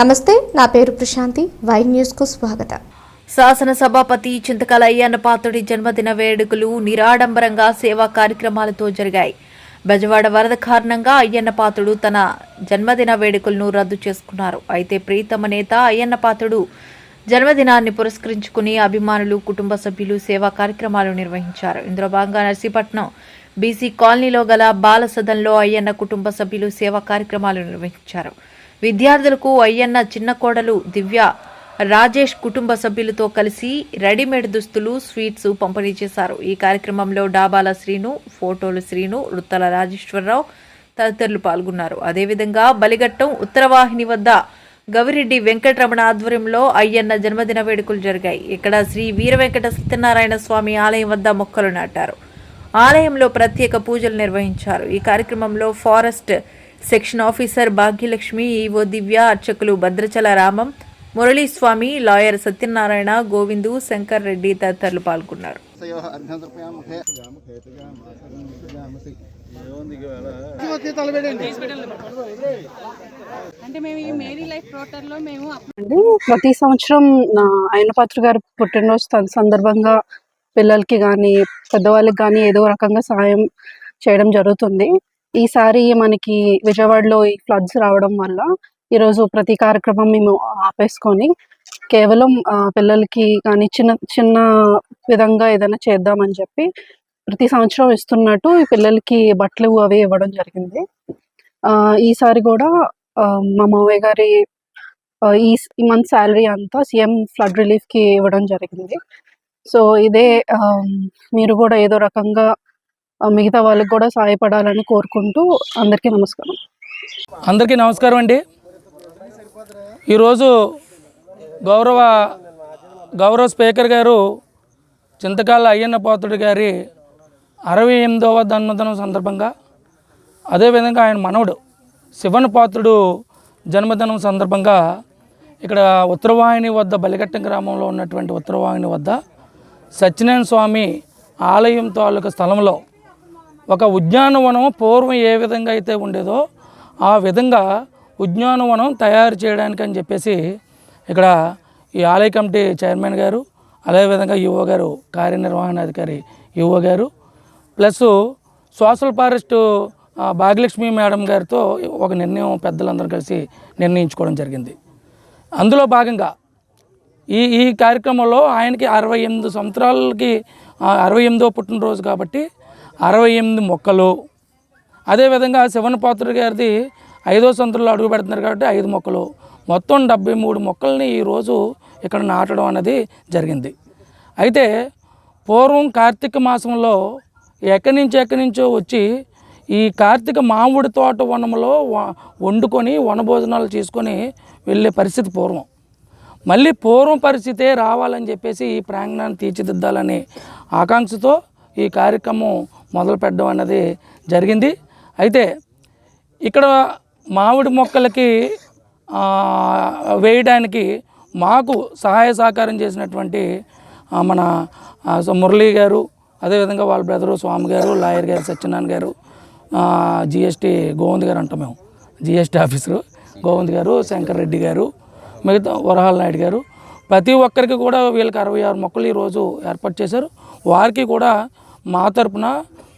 నమస్తే నా పేరు ప్రశాంతి. వై న్యూస్కు స్వాగతం. శాసనసభాపతి చింతకాల అయ్యన్న పాత్రుడి జన్మదిన వేడుకలు నిరాడంబరంగా సేవా కార్యక్రమాలతో జరిగాయి. బెజవాడ వరద కారణంగా అయ్యన్న పాత్రుడు తన జన్మదిన వేడుకలను రద్దు చేసుకున్నారు. అయితే ప్రీతమ నేత అయ్యన్న పాత్రుడు జన్మదినాన్ని పురస్కరించుకుని అభిమానులు కుటుంబ సభ్యులు సేవా కార్యక్రమాలు నిర్వహించారు. ఇందులో భాగంగా నర్సీపట్నం బీసీ కాలనీలో గల బాల సదన్లో అయ్యన్న కుటుంబ సభ్యులు సేవా కార్యక్రమాలు నిర్వహించారు. విద్యార్థులకు అయ్యన్న చిన్న కోడలు దివ్య రాజేష్ కుటుంబ సభ్యులతో కలిసి రెడీమేడ్ దుస్తులు స్వీట్స్ పంపిణీ చేశారు. ఈ కార్యక్రమంలో డాబాల శ్రీను ఫోటోలు శ్రీను వృత్తల రాజేశ్వరరావు తదితరులు పాల్గొన్నారు. అదేవిధంగా బలిగట్టం ఉత్తరవాహిని వద్ద గవిరెడ్డి వెంకటరమణ ఆధ్వర్యంలో అయ్యన్న జన్మదిన వేడుకలు జరిగాయి. ఇక్కడ శ్రీ వీర వెంకట సత్యనారాయణ స్వామి ఆలయం వద్ద మొక్కలు నాటారు. ఆలయంలో ప్రత్యేక పూజలు నిర్వహించారు. ఈ కార్యక్రమంలో forest section officer Bhagyalakshmi EO Divya అర్చకులు భద్రచల రామం మురళీస్వామి లాయర్ సత్యనారాయణ గోవిందు శంకర్ రెడ్డి తదితరులు పాల్గొన్నారు. ప్రతి సంవత్సరం ఆయన పాత్ర గారు పుట్టినరోజు సందర్భంగా పిల్లలకి కానీ పెద్దవాళ్ళకి కానీ ఏదో రకంగా సాయం చేయడం జరుగుతుంది. ఈసారి మనకి విజయవాడలో ఈ ఫ్లడ్స్ రావడం వల్ల ఈరోజు ప్రతి కార్యక్రమం మేము ఆపేసుకొని కేవలం పిల్లలకి కానీ చిన్న చిన్న విధంగా ఏదైనా చేద్దామని చెప్పి ప్రతి సంవత్సరం ఇస్తున్నట్టు ఈ పిల్లలకి బట్టలు అవి ఇవ్వడం జరిగింది. ఆ, ఈసారి కూడా మా మావయ్య గారి ఈ ఈ మంత్ శాలరీ అంతా సీఎం ఫ్లడ్ రిలీఫ్కి ఇవ్వడం జరిగింది. సో ఇదే మీరు కూడా ఏదో రకంగా మిగతా వాళ్ళకి కూడా సహాయపడాలని కోరుకుంటూ అందరికీ నమస్కారం. అందరికీ నమస్కారం అండి. ఈరోజు గౌరవ గౌరవ స్పీకర్ గారు చింతకాల అయ్యన్న పాత్రుడు గారి అరవై ఎనిమిదవ జన్మదినం సందర్భంగా అదేవిధంగా ఆయన మనవడు శివన్ పాత్రుడు జన్మదినం సందర్భంగా ఇక్కడ ఉత్తరవాహిని వద్ద బలిఘట్టం గ్రామంలో ఉన్నటువంటి ఉత్తరవాహిని వద్ద సత్యనారాయణ స్వామి ఆలయం తాలూకా స్థలంలో ఒక ఉద్యానవనం పూర్వం ఏ విధంగా అయితే ఉండేదో ఆ విధంగా ఉద్యానవనం తయారు చేయడానికి అని చెప్పేసి ఇక్కడ ఈ ఆలయ కమిటీ చైర్మన్ గారు అదేవిధంగా యువ గారు కార్యనిర్వహణాధికారి యువ గారు plus social forest Bhagyalakshmi madam గారితో ఒక నిర్ణయం పెద్దలందరూ కలిసి నిర్ణయించుకోవడం జరిగింది. అందులో భాగంగా ఈ ఈ కార్యక్రమంలో ఆయనకి అరవై ఎనిమిది సంవత్సరాలకి అరవై ఎనిమిదో పుట్టినరోజు కాబట్టి అరవై ఎనిమిది మొక్కలు. అదేవిధంగా శివన పాత్రుడు గారిది ఐదో సంవత్సరంలో అడుగు పెడుతున్నారు కాబట్టి ఐదు మొక్కలు. మొత్తం డెబ్బై మూడు మొక్కల్ని ఈరోజు ఇక్కడ నాటడం అనేది జరిగింది. అయితే పూర్వం కార్తీక మాసంలో ఎక్కడి నుంచి ఎక్కడి నుంచో వచ్చి ఈ కార్తీక మామిడి తోట వనంలో వండుకొని వనభోజనాలు చేసుకొని వెళ్ళే పరిస్థితి పూర్వం. మళ్ళీ పూర్వం పరిస్థితే రావాలని చెప్పేసి ఈ ప్రాంగణాన్ని తీర్చిదిద్దాలని ఆకాంక్షతో ఈ కార్యక్రమం మొదలు పెట్టడం అన్నది జరిగింది. అయితే ఇక్కడ మామిడి మొక్కలకి వేయడానికి మాకు సహాయ సహకారం చేసినటువంటి మన మురళీ గారు అదేవిధంగా వాళ్ళ బ్రదరు స్వామి గారు లాయర్ గారు సత్యనారాయణ గారు జిఎస్టీ గోవింద్ గారు అంటాం మేము. జిఎస్టీ ఆఫీసరు గోవింద్ గారు శంకర్ రెడ్డి గారు మిగతా వరహాల నాయుడు గారు. ప్రతి ఒక్కరికి కూడా వీళ్ళకి అరవై ఆరు మొక్కలు ఈరోజు ఏర్పాటు చేశారు. వారికి కూడా మా తరపున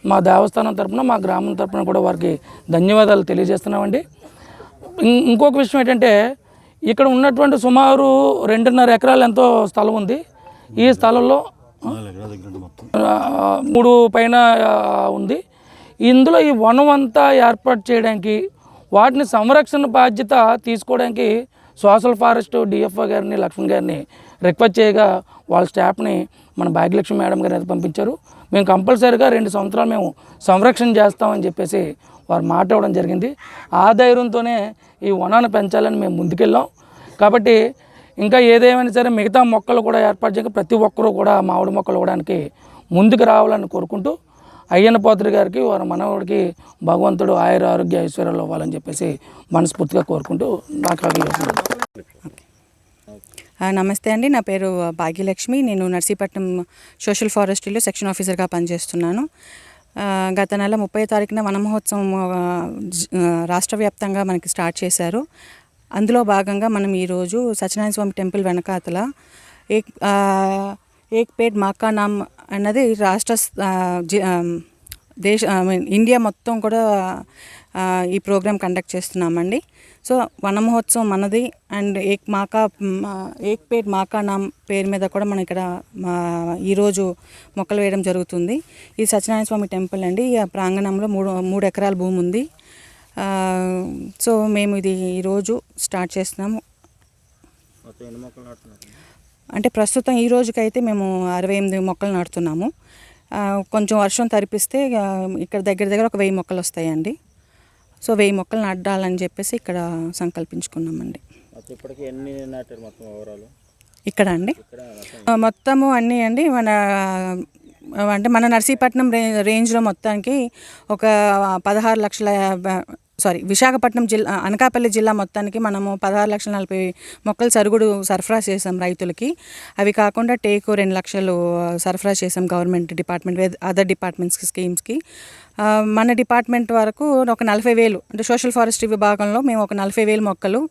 మా దేవస్థానం తరపున మా గ్రామం తరపున కూడా వారికి ధన్యవాదాలు తెలియజేస్తున్నామండి. ఇంకొక విషయం ఏంటంటే ఇక్కడ ఉన్నటువంటి సుమారు రెండున్నర ఎకరాలు ఎంతో స్థలం ఉంది. ఈ స్థలంలో మూడు పైన ఉంది. ఇందులో ఈ వనం అంతా ఏర్పాటు చేయడానికి వాటిని సంరక్షణ బాధ్యత తీసుకోవడానికి సోషల్ ఫారెస్ట్ డిఎఫ్ఓ గారిని లక్ష్మణ్ గారిని రిక్వెస్ట్ చేయగా వాళ్ళ స్టాఫ్ని మన భాగ్యలక్ష్మి మేడం గారిని అయితే పంపించారు. మేము కంపల్సరీగా రెండు సంవత్సరాలు మేము సంరక్షణ చేస్తామని చెప్పేసి వారు మాట ఇవ్వడం జరిగింది. ఆ ధైర్యంతోనే ఈ వనాన్ని పెంచాలని మేము ముందుకెళ్ళాం. కాబట్టి ఇంకా ఏదేమైనా సరే మిగతా మొక్కలు కూడా ఏర్పాటు చేయక ప్రతి ఒక్కరూ కూడా మామిడి మొక్కలు ఇవ్వడానికి ముందుకు రావాలని కోరుకుంటూ అయ్యన్న పాత్రి గారికి వారి మనవడికి భగవంతుడు ఆయుర ఆరోగ్య ఐశ్వర్యాలు ఇవ్వాలని చెప్పేసి మనస్ఫూర్తిగా కోరుకుంటూ నాకు అవకాశం నమస్తే అండి. నా పేరు భాగ్యలక్ష్మి. నేను నర్సీపట్నం సోషల్ ఫారెస్ట్రీలో సెక్షన్ ఆఫీసర్గా పనిచేస్తున్నాను. గత నెల ముప్పై తారీఖున వన మహోత్సవం రాష్ట్ర వ్యాప్తంగా మనకి స్టార్ట్ చేశారు. అందులో భాగంగా మనం ఈరోజు సత్యనారాయణ స్వామి టెంపుల్ వెనకాతల ఏక్ ఏక్పేట్ ఏక్ పేట్ మాకానామ్ అన్నది రాష్ట్ర దేశ ఐ మీన్ ఇండియా మొత్తం కూడా ఈ ప్రోగ్రామ్ కండక్ట్ చేస్తున్నామండి. సో వన మహోత్సవం మనది అండ్ ఏక్ మాకా ఏక్ పేట్ మాకా నామ్ పేరు మీద కూడా మనం ఇక్కడ ఈరోజు మొక్కలు వేయడం జరుగుతుంది. ఇది సత్యనారాయణ స్వామి టెంపుల్ అండి. ఈ ప్రాంగణంలో మూడు మూడు ఎకరాల భూమి ఉంది. సో మేము ఇది ఈరోజు స్టార్ట్ చేస్తున్నాము. అంటే ప్రస్తుతం ఈ రోజుకైతే మేము అరవై ఎనిమిది మొక్కలు నాటుతున్నాము. కొంచెం వర్షం తరిపిస్తే ఇక్కడ దగ్గర దగ్గర ఒక వెయ్యి మొక్కలు వస్తాయండి. సో వెయ్యి మొక్కలు నాటాలని చెప్పేసి ఇక్కడ సంకల్పించుకున్నామండి. మొత్తం ఇప్పటికి ఎన్ని నాటారు మొత్తం ఓవరాల్? ఇక్కడ అండి? మొత్తము అన్నీ అండి మన అంటే మన నర్సీపట్నం రే రేంజ్లో మొత్తానికి ఒక పదహారు లక్షల సారీ విశాఖపట్నం జిల్లా అనకాపల్లి జిల్లా మొత్తానికి మనము పదహారు లక్షల నలభై మొక్కలు సరుగుడు సరఫరా చేసాం రైతులకి. అవి కాకుండా టేకు రెండు లక్షలు సరఫరా చేసాం గవర్నమెంట్ డిపార్ట్మెంట్ అదర్ డిపార్ట్మెంట్స్కి స్కీమ్స్కి. మన డిపార్ట్మెంట్ వరకు ఒక నలభై వేలు అంటే సోషల్ ఫారెస్ట్రీ విభాగంలో మేము ఒక నలభై వేలు మొక్కలు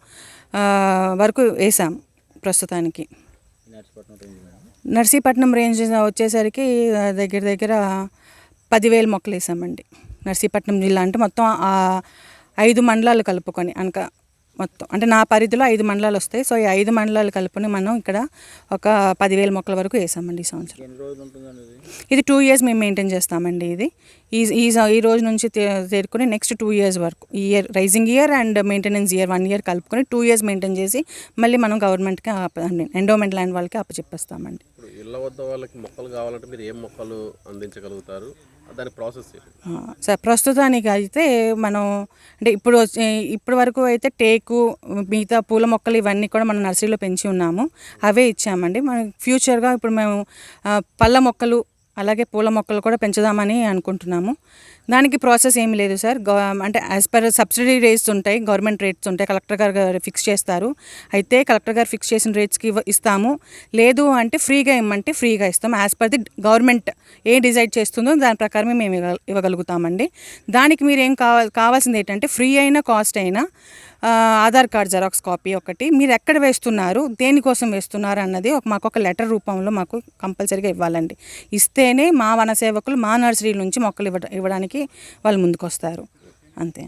వరకు వేసాం ప్రస్తుతానికి. నర్సిపట్నం రేంజ్ వచ్చేసరికి దగ్గర దగ్గర పదివేల మొక్కలు వేసామండి. నర్సీపట్నం జిల్లా అంటే మొత్తం ఆ ఐదు మండలాలు కలుపుకొని అనక మొత్తం. అంటే నా పరిధిలో ఐదు మండలాలు వస్తాయి. సో ఈ ఐదు మండలాలు కలుపుకొని మనం ఇక్కడ ఒక పదివేల మొక్కల వరకు వేసామండి ఈ సంవత్సరం. ఇది? టూ ఇయర్స్ మేము మెయింటైన్ చేస్తామండి ఇది. ఈ ఈ ఈ రోజు నుంచి తేరుకొని నెక్స్ట్ టూ ఇయర్స్ వరకు ఈ year raising year and maintenance year one year కలుపుకొని టూ ఇయర్స్ మెయింటైన్ చేసి మళ్ళీ మనం గవర్నమెంట్కి ఎండోమెంట్ ల్యాండ్ వాళ్ళకి అప్పచెప్పేస్తామండి. ఇళ్ళ వద్ద వాళ్ళకి మొక్కలు కావాలంటే మీరు ఏం మొక్కలు అందించగలుగుతారు? దాని ప్రాసెస్ సార్ ప్రస్తుతానికి అయితే మనం అంటే ఇప్పుడు ఇప్పటి వరకు అయితే టేకు మిగతా పూల మొక్కలు ఇవన్నీ కూడా మనం నర్సరీలో పెంచి ఉన్నాము. అవే ఇచ్చామండి. మనం ఫ్యూచర్గా ఇప్పుడు మేము పళ్ళ మొక్కలు అలాగే పూల మొక్కలు కూడా పెంచుదామని అనుకుంటున్నాము. దానికి ప్రాసెస్ ఏమీ లేదు సార్. గవ అంటే యాజ్ పర్ సబ్సిడీ రేట్స్ ఉంటాయి గవర్నమెంట్ రేట్స్ ఉంటాయి కలెక్టర్ గారు ఫిక్స్ చేస్తారు. అయితే కలెక్టర్ గారు ఫిక్స్ చేసిన రేట్స్కి ఇస్తాము. లేదు అంటే ఫ్రీగా ఇమ్మంటే ఫ్రీగా ఇస్తాం. యాజ్ పర్ ది గవర్నమెంట్ ఏ డిసైడ్ చేస్తుందో దాని ప్రకారమే మేము ఇవ్వ ఇవ్వగలుగుతామండి. దానికి మీరు ఏం కావాలి కావాల్సింది ఏంటంటే ఫ్రీ అయినా కాస్ట్ అయినా ఆధార్ కార్డ్ జెరాక్స్ కాపీ ఒకటి. మీరు ఎక్కడ వేస్తున్నారు దేనికోసం వేస్తున్నారు అన్నది ఒక మాకు ఒక లెటర్ రూపంలో మాకు కంపల్సరీగా ఇవ్వాలండి. ఇస్తేనే మా వన సేవకులు మా నర్సరీ నుంచి మొక్కలు ఇవ్వడానికి ఇవ్వడానికి వాళ్ళు ముందుకు వస్తారు అంతే.